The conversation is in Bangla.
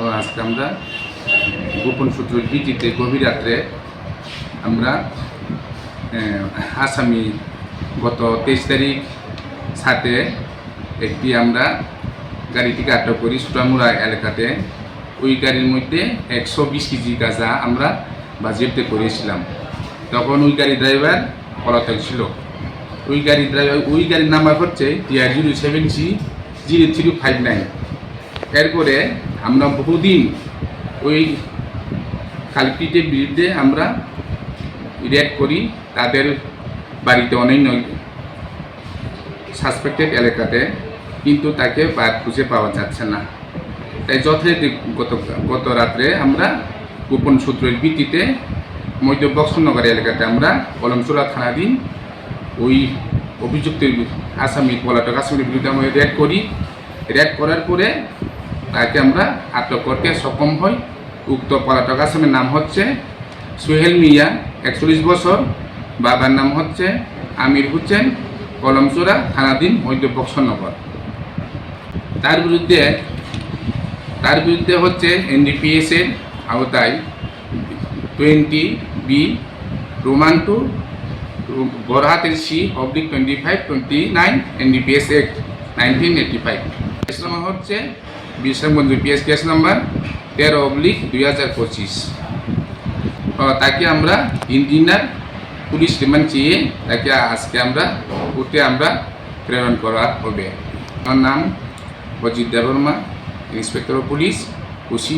ও আজকে আমরা গোপন সূত্রের ভিত্তিতে গভীর রাত্রে আমরা আসামি গত তেইশ তারিখ সাথে একটি আমরা গাড়িটিকে আটক করি সুটামুড়া এলাকাতে। ওই গাড়ির মধ্যে একশো বিশ কেজি গাঁজা আমরা বাজেপ্ত করেছিলাম। তখন ওই গাড়ি ড্রাইভার পলাতক ছিল। ওই গাড়ি ড্রাইভার, ওই গাড়ির নাম্বার হচ্ছে TR zero seven G zero three five nine. এরপরে আমরা বহুদিন ওই কালপিটের বিরুদ্ধে আমরা রেড করি তাদের বাড়িতে অনন্য সাসপেক্টেড এলাকাতে, কিন্তু তাকে বা- খুঁজে পাওয়া যাচ্ছে না। তাই যথারীতি গত গত রাত্রে আমরা গোপন সূত্রের ভিত্তিতে মধ্য বক্সনগর এলাকাতে আমরা কলমচোলা থানাধীন ওই অভিযুক্তের আসামি পলাতক আসামির বিরুদ্ধে আমরা রেড করি। রেড করার পরে তাকে আমরা আটক করতে সক্ষম হই। উক্ত পলাতক আসামির নাম হচ্ছে সোহেল মিয়া, একচল্লিশ বছর। বাবার নাম হচ্ছে আমির হোসেন, কলমচোরা থানাধীন মধ্য বক্সনগর তার বিরুদ্ধে তার বিরুদ্ধে হচ্ছে এনডিপিএস এর আওতায় twenty B Roman two বরহাতের C oblique twenty five twenty nine NDPS act nineteen eighty five. Number হচ্ছে বিশ্রামগঞ্জ পিএস কেস নাম্বার তেরো অবলিক দুই হাজার পঁচিশ। তাকে আমরা ইঞ্জিনিয়ার পুলিশ রিমান্ড চেয়ে তাকে আজকে আমরা উঠে আমরা প্রেরণ করা হবে। আমার নাম Ajit Debbarma inspector of police OC